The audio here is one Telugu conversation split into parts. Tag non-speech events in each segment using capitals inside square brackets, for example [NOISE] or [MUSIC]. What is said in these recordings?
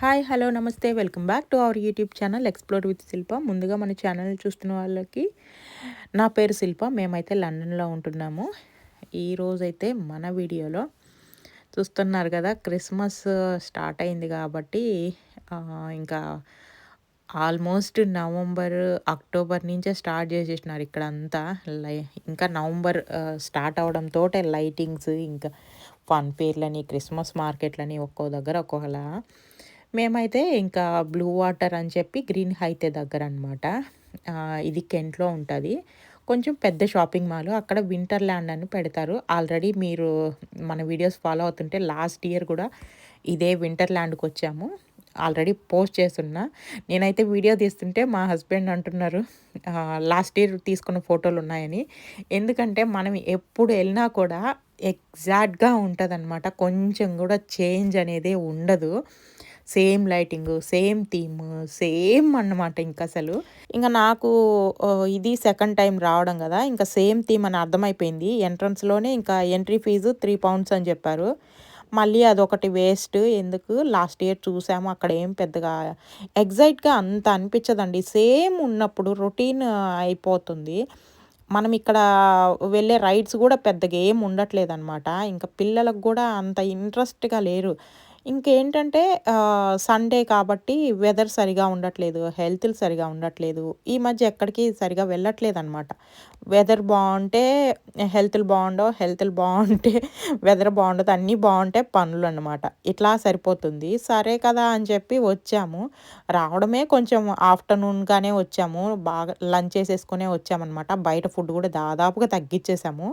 హాయ్ హలో నమస్తే. Welcome back to our YouTube channel explore with Shilpa. ముందుగా మన ఛానల్ చూస్తున్న వాళ్ళకి నా పేరు శిల్ప. మేమైతే లండన్లో ఉంటున్నాము. ఈరోజైతే మన వీడియోలో చూస్తున్నారు కదా క్రిస్మస్ స్టార్ట్ అయింది కాబట్టి ఇంకా ఆల్మోస్ట్ నవంబర్ అక్టోబర్ నుంచే స్టార్ట్ చేసేసినారు ఇక్కడ అంతా లై ఇంకా నవంబర్ స్టార్ట్ అవడంతో లైటింగ్స్ ఇంకా ఫన్ ఫేర్లని క్రిస్మస్ మార్కెట్లని ఒక్కో దగ్గర ఒక్కొక్కలా మేమైతే ఇంకా బ్లూ వాటర్ అని చెప్పి గ్రీన్ హైతే దగ్గర అనమాట ఇది కెంట్లో ఉంటుంది. కొంచెం పెద్ద షాపింగ్ మాల్. అక్కడ వింటర్ ల్యాండ్ అని పెడతారు. ఆల్రెడీ మీరు మన వీడియోస్ ఫాలో అవుతుంటే లాస్ట్ ఇయర్ కూడా ఇదే వింటర్ ల్యాండ్కి వచ్చాము. ఆల్రెడీ పోస్ట్ చేస్తున్నా. నేనైతే వీడియో తీస్తుంటే మా హస్బెండ్ అంటున్నారు లాస్ట్ ఇయర్ తీసుకున్న ఫోటోలు ఉన్నాయని. ఎందుకంటే మనం ఎప్పుడు వెళ్ళినా కూడా ఎగ్జాక్ట్గా ఉంటుంది కొంచెం కూడా చేంజ్ అనేది ఉండదు. Same lighting same theme same అన్నమాట ఇంకా అసలు. ఇంకా నాకు ఇది సెకండ్ టైం రావడం కదా ఇంకా సేమ్ థీమ్ అని అర్థమైపోయింది. ఎంట్రన్స్లోనే ఇంకా ఎంట్రీ ఫీజు త్రీ పౌండ్స్ అని చెప్పారు. మళ్ళీ అదొకటి వేస్ట్ ఎందుకు? లాస్ట్ ఇయర్ చూసాము అక్కడ ఏం పెద్దగా ఎగ్జైట్గా అంత అనిపించదండి. సేమ్ ఉన్నప్పుడు రొటీన్ అయిపోతుంది. మనం ఇక్కడ వెళ్ళే రైడ్స్ కూడా పెద్దగా ఏం ఉండట్లేదు అనమాట ఇంకా పిల్లలకు కూడా అంత ఇంట్రెస్ట్గా లేరు. ఇంకేంటంటే సండే కాబట్టి వెదర్ సరిగా ఉండట్లేదు హెల్త్ సరిగా ఉండట్లేదు. ఈ మధ్య ఎక్కడికి సరిగా వెళ్ళట్లేదు అనమాట వెదర్ బాగుంటే హెల్త్లు బాగుండవు హెల్త్లు బాగుంటే [LAUGHS] వెదర్ బాగుండదు అన్నీ బాగుంటే పనులు అనమాట ఇట్లా సరిపోతుంది. సరే కదా అని చెప్పి వచ్చాము. రావడమే కొంచెం ఆఫ్టర్నూన్గానే వచ్చాము. బాగా లంచ్ చేసేసుకునే వచ్చామన్నమాట. బయట ఫుడ్ కూడా దాదాపుగా తగ్గించేసాము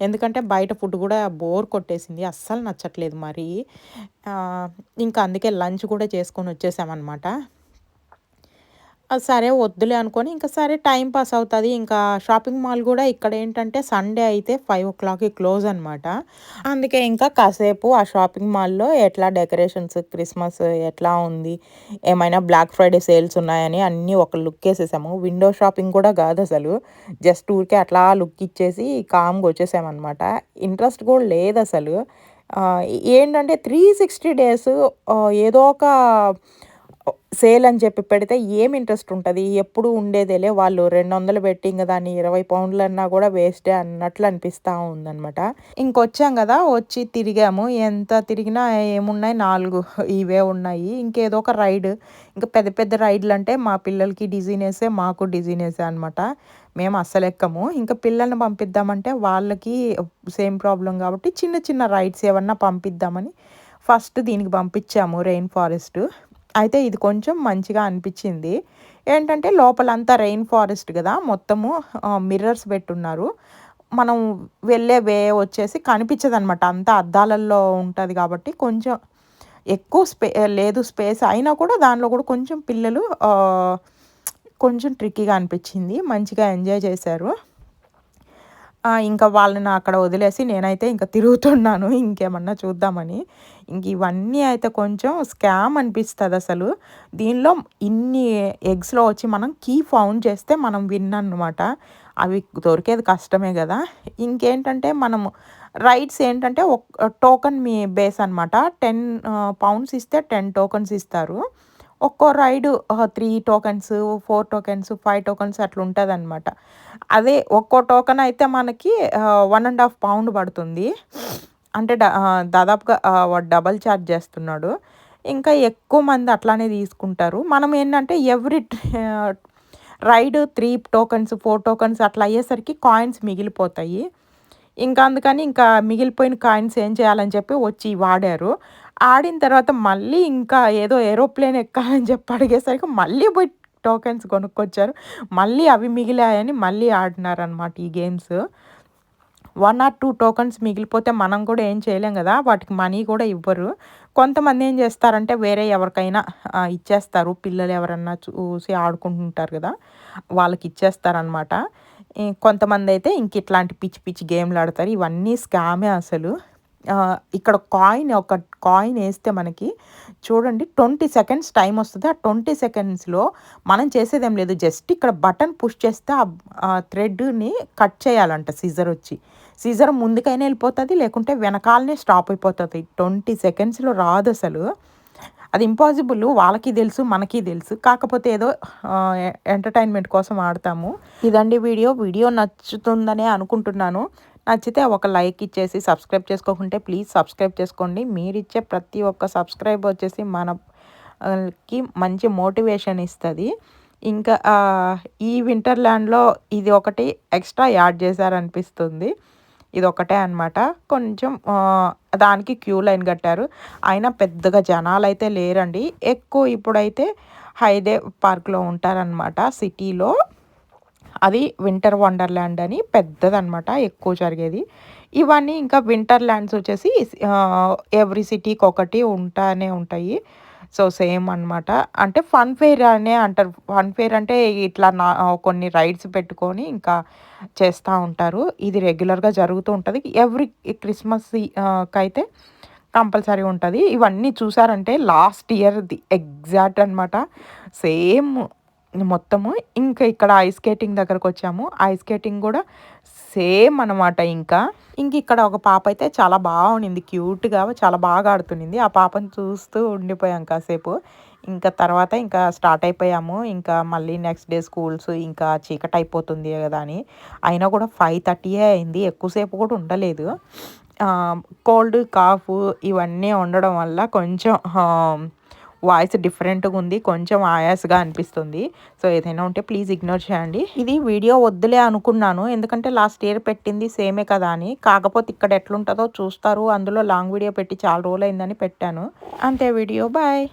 ఎందుకంటే బయట ఫుడ్ కూడా బోర్ కొట్టేసింది. అస్సలు నచ్చట్లేదు మరి. ఇంకా అందుకే లంచ్ కూడా చేసుకొని వచ్చేసామన్నమాట. సరే వద్దులే అనుకొని ఇంకా సరే టైం పాస్ అవుతుంది. ఇంకా షాపింగ్ మాల్ కూడా ఇక్కడ ఏంటంటే సండే అయితే ఫైవ్ ఓ క్లాక్కి క్లోజ్ అనమాట అందుకే ఇంకా కాసేపు ఆ షాపింగ్ మాల్లో ఎట్లా డెకరేషన్స్ క్రిస్మస్ ఎట్లా ఉంది ఏమైనా బ్లాక్ ఫ్రైడే సేల్స్ ఉన్నాయని అన్నీ ఒక లుక్ వేసేసాము. విండో షాపింగ్ కూడా కాదు అసలు. జస్ట్ ఊరికే అట్లా లుక్ ఇచ్చేసి కామ్గా వచ్చేసామన్నమాట. ఇంట్రెస్ట్ కూడా లేదు అసలు. ఏంటంటే త్రీ సిక్స్టీ డేస్ ఏదో ఒక సేల్ అని చెప్పి పెడితే ఏం ఇంట్రెస్ట్ ఉంటుంది? ఎప్పుడు ఉండేదేలే వాళ్ళు రెండు వందలు పెట్టి ఇంకా దాన్ని ఇరవై పౌండ్లు అన్నా కూడా వేస్టే అన్నట్లు అనిపిస్తూ ఉందనమాట ఇంకొచ్చాం కదా వచ్చి తిరిగాము. ఎంత తిరిగినా ఏమున్నాయి? నాలుగు. ఇవే ఉన్నాయి. ఇంకేదో ఒక రైడ్. ఇంకా పెద్ద పెద్ద రైడ్లు అంటే మా పిల్లలకి డిజీనేసే మాకు డిజీనేసే అనమాట మేము అస్సలు ఎక్కము. ఇంకా పిల్లల్ని పంపిద్దామంటే వాళ్ళకి సేమ్ ప్రాబ్లం కాబట్టి చిన్న చిన్న రైడ్స్ ఏమన్నా పంపిద్దామని ఫస్ట్ దీనికి పంపించాము రెయిన్ ఫారెస్ట్. అయితే ఇది కొంచెం మంచిగా అనిపించింది. ఏంటంటే లోపలంతా రెయిన్ ఫారెస్ట్ కదా మొత్తము మిర్రర్స్ పెట్టున్నారు. మనం వెళ్ళే వే వచ్చేసి కనిపించదు అనమాట అంతా అద్దాలల్లో ఉంటుంది కాబట్టి కొంచెం ఎక్కువ స్పే లేదు స్పేస్ అయినా కూడా దానిలో కూడా కొంచెం పిల్లలు కొంచెం ట్రిక్కీగా అనిపించింది. మంచిగా ఎంజాయ్ చేశారు. ఇంకా వాళ్ళని అక్కడ వదిలేసి నేనైతే ఇంకా తిరుగుతున్నాను ఇంకేమన్నా చూద్దామని. ఇంక ఇవన్నీ అయితే కొంచెం స్కామ్ అనిపిస్తుంది అసలు. దీనిలో ఇన్ని ఎగ్స్లో వచ్చి మనం కీ ఫౌండ్ చేస్తే మనం విన్ అనమాట అవి దొరికేది కష్టమే కదా. ఇంకేంటంటే మనము రైట్స్ ఏంటంటే ఒక టోకన్ మీ బేస్ అనమాట టెన్ పౌండ్స్ ఇస్తే టెన్ టోకన్స్ ఇస్తారు. ఒక్కో ride three tokens four tokens five tokens అట్లా ఉంటుంది అనమాట అదే ఒక్కో టోకెన్ అయితే మనకి వన్ అండ్ హాఫ్ పౌండ్ పడుతుంది. అంటే దాదాపుగా డబల్ ఛార్జ్ చేస్తున్నాడు. ఇంకా ఎక్కువ మంది అట్లానే తీసుకుంటారు. మనం ఏంటంటే every ride three tokens four tokens అట్లా అయ్యేసరికి కాయిన్స్ మిగిలిపోతాయి. ఇంకా అందుకని ఇంకా మిగిలిపోయిన కాయిన్స్ ఏం చేయాలని చెప్పి వచ్చి వాడారు. ఆడిన తర్వాత మళ్ళీ ఇంకా ఏదో ఏరోప్లేన్ ఎక్కాలని చెప్పి అడిగేసరికి మళ్ళీ పోయి టోకెన్స్ కొనుక్కొచ్చారు. మళ్ళీ అవి మిగిలాయని మళ్ళీ ఆడినారనమాట ఈ games. One or two tokens మిగిలిపోతే మనం కూడా ఏం చేయలేం కదా వాటికి మనీ కూడా ఇవ్వరు. కొంతమంది ఏం చేస్తారంటే వేరే ఎవరికైనా ఇచ్చేస్తారు. పిల్లలు ఎవరన్నా చూసి ఆడుకుంటుంటారు కదా వాళ్ళకి ఇచ్చేస్తారనమాట కొంతమంది అయితే ఇంక ఇట్లాంటి పిచ్చి పిచ్చి గేమ్లు ఆడతారు. ఇవన్నీ స్కామే అసలు. ఇక్కడ కాయిన్ ఒక కాయిన్ వేస్తే మనకి చూడండి ట్వంటీ సెకండ్స్ టైం వస్తుంది. ఆ ట్వంటీ సెకండ్స్లో మనం చేసేదేం లేదు. జస్ట్ ఇక్కడ బటన్ పుష్ చేస్తే ఆ థ్రెడ్ని కట్ చేయాలంట సీజర్ వచ్చి. సీజర్ ముందుకైనా వెళ్ళిపోతుంది లేకుంటే వెనకాలనే స్టాప్ అయిపోతుంది. ట్వంటీ సెకండ్స్లో రాదు అసలు. అది ఇంపాసిబుల్ వాళ్ళకి తెలుసు మనకి తెలుసు. కాకపోతే ఏదో ఎంటర్టైన్మెంట్ కోసం ఆడతాము. ఇదండి వీడియో. వీడియో నచ్చుతుందనే అనుకుంటున్నాను. నచ్చితే ఒక లైక్ ఇచ్చేసి సబ్స్క్రైబ్ చేసుకోకుంటే ప్లీజ్ సబ్స్క్రైబ్ చేసుకోండి. మీరు ఇచ్చే ప్రతి ఒక్క సబ్స్క్రైబ్ వచ్చేసి మనకి మంచి మోటివేషన్ ఇస్తుంది. ఇంకా ఈ వింటర్ ల్యాండ్లో ఇది ఒకటి ఎక్స్ట్రా యాడ్ చేశారనిపిస్తుంది. ఇది ఒకటే అనమాట కొంచెం దానికి క్యూ లైన్ కట్టారు. అయినా పెద్దగా జనాలు అయితే లేరండి. ఎక్కువ ఇప్పుడైతే హైదే పార్క్లో ఉంటారనమాట సిటీలో. అది వింటర్ వండర్ల్యాండ్ అని పెద్దదనమాట ఎక్కువ జరిగేది. ఇవన్నీ ఇంకా వింటర్ ల్యాండ్స్ వచ్చేసి ఎవ్రీ సిటీకి ఒకటి ఉంటానే ఉంటాయి. సో సేమ్ అనమాట అంటే ఫన్ ఫేర్ అనే అంటారు. ఫన్ ఫేర్ అంటే ఇట్లా నా కొన్ని రైడ్స్ పెట్టుకొని ఇంకా చేస్తూ ఉంటారు. ఇది రెగ్యులర్గా జరుగుతూ ఉంటుంది. ఎవ్రీ క్రిస్మస్ అయితే కంపల్సరీ ఉంటుంది. ఇవన్నీ చూసారంటే లాస్ట్ ఇయర్ది ఎగ్జాక్ట్ అనమాట సేమ్ మొత్తము. ఇంకా ఇక్కడ ఐస్ స్కేటింగ్ దగ్గరకు వచ్చాము ఐస్ స్కేటింగ్ కూడా సేమ్ అనమాట ఇంకా. ఇంక ఇక్కడ ఒక పాప అయితే చాలా బాగుండింది. క్యూట్గా చాలా బాగా ఆడుతుండింది. ఆ పాపను చూస్తూ ఉండిపోయాం కాసేపు. ఇంకా తర్వాత ఇంకా స్టార్ట్ అయిపోయాము. ఇంకా మళ్ళీ నెక్స్ట్ డే స్కూల్స్ ఇంకా చీకటి అయిపోతుంది కదా అని. అయినా కూడా ఫైవ్ థర్టీయే అయింది. ఎక్కువసేపు కూడా ఉండలేదు. కోల్డ్ కాఫ్ ఇవన్నీ ఉండడం వల్ల కొంచెం వాయిస్ డిఫరెంట్గా ఉంది కొంచెం ఆయాస్గా అనిపిస్తుంది. సో ఏదైనా ఉంటే ప్లీజ్ ఇగ్నోర్ చేయండి. ఇది వీడియో వద్దులే అనుకున్నాను. ఎందుకంటే లాస్ట్ ఇయర్ పెట్టింది సేమే కదా అని. కాకపోతే ఇక్కడ ఎట్లుంటుందో చూస్తారు. అందులో లాంగ్ వీడియో పెట్టి చాలా రోజులు అయిందని పెట్టాను. అంతే వీడియో. బాయ్.